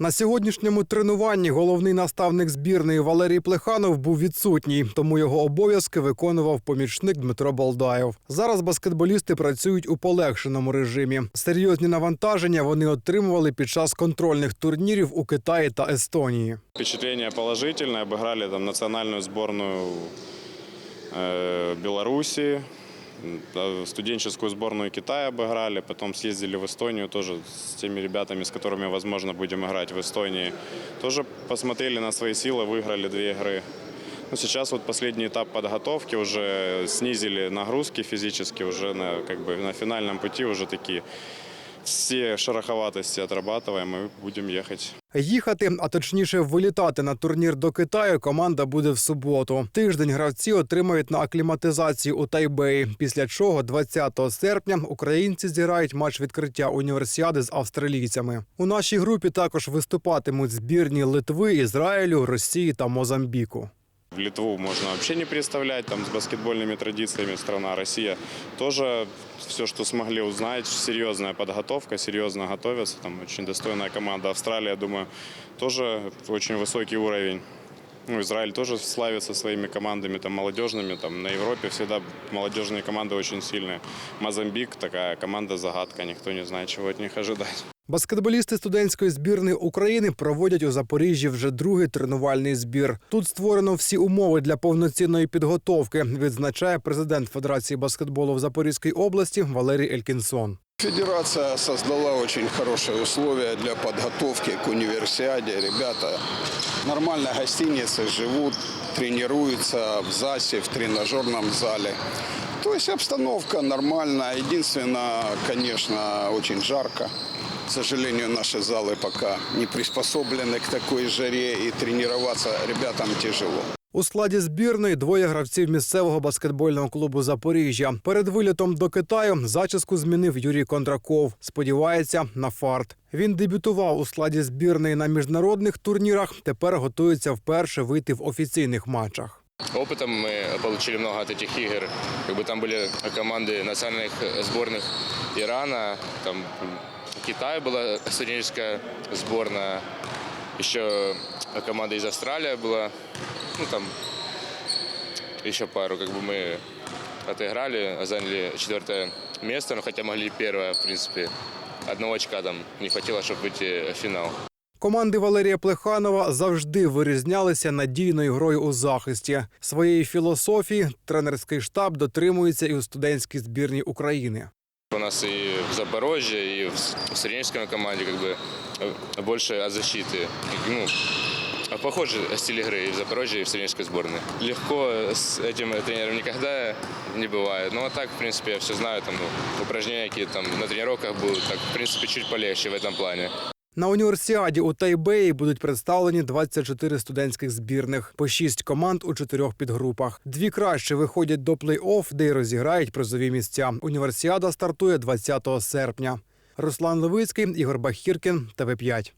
На сьогоднішньому тренуванні головний наставник збірної Валерій Плеханов був відсутній, тому його обов'язки виконував помічник Дмитро Балдаєв. Зараз баскетболісти працюють у полегшеному режимі. Серйозні навантаження вони отримували під час контрольних турнірів у Китаї та Естонії. Впечатление положительное. Обыграли там национальную сборную э, Беларуси, м, студенческую сборную Китая обыграли, потом съездили в Эстонию тоже с теми ребятами, с которыми, возможно, будем играть в Эстонии. Тоже посмотрели на свои силы, выиграли две игры. Ну, сейчас вот последний этап подготовки, уже снизили нагрузки физически, уже на, как бы, на финальном пути уже такие все шероховатости отрабатываем и будем ехать. Їхати, а точніше вилітати на турнір до Китаю, команда буде в суботу. Тиждень гравці отримають на акліматизацію у Тайбеї. Після чого 20 серпня українці зіграють матч відкриття універсіади з австралійцями. У нашій групі також виступатимуть збірні Литви, Ізраїлю, Росії та Мозамбіку. Литву можно вообще не представлять, там с баскетбольными традициями страна Россия. Тоже все, что смогли узнать, серьезная подготовка, серьезно готовятся, там очень достойная команда. Австралия, думаю, тоже очень высокий уровень. Ну, Израиль тоже славится своими командами там, молодежными. Там, на Европе всегда молодежные команды очень сильные. Мозамбик такая команда-загадка, никто не знает, чего от них ожидать. Баскетболісти студентської збірної України проводять у Запоріжжі вже другий тренувальний збір. Тут створено всі умови для повноцінної підготовки, відзначає президент Федерації баскетболу в Запорізькій області Валерій Елькінсон. Федерация создала очень хорошие условия для подготовки к универсиаде. Ребята нормально в гостинице живут, тренируются в ЗАСе, в тренажерном зале. То есть обстановка нормальная. Единственное, конечно, очень жарко. К сожалению, наши залы пока не приспособлены к такой жаре, и тренироваться ребятам тяжело. У складі збірної двоє гравців місцевого баскетбольного клубу Запоріжжя. Перед вилітом до Китаю зачіску змінив Юрій Кондраков. Сподівається на фарт. Він дебютував у складі збірної на міжнародних турнірах. Тепер готується вперше вийти в офіційних матчах. Опытом мы получили много от этих игр. Как бы там были команды национальных сборных Ирана, там Китая была студенческая сборная, еще команда из Австралии была, ну там еще пару, как бы мы отыграли, заняли четвертое место, но хотя могли первое, в принципе. Одного очка там не хватило, чтобы выйти в финал. Команди Валерія Плеханова завжди вирізнялися надійною грою у захисті. Своєї філософії тренерський штаб дотримується і у студентській збірній України. У нас и в Запорожье, и в в студенческой команде как бы э, больше от защиты. И, Ну, похожий стиль игры и в Запорожье, и в студенческой сборной. Легко с этим тренером никогда не бывает. Но так, в принципе, я все знаю. Там, ну, упражнения какие там на тренировках будут. Так, в принципе, чуть полегче в этом плане. На універсіаді у Тайбеї будуть представлені 24 студентських збірних, по 6 команд у чотирьох підгрупах. Дві краще виходять до плей-офф, де й розіграють призові місця. Універсіада стартує 20 серпня. Руслан Левицький, Ігор Бахіркін, ТВ 5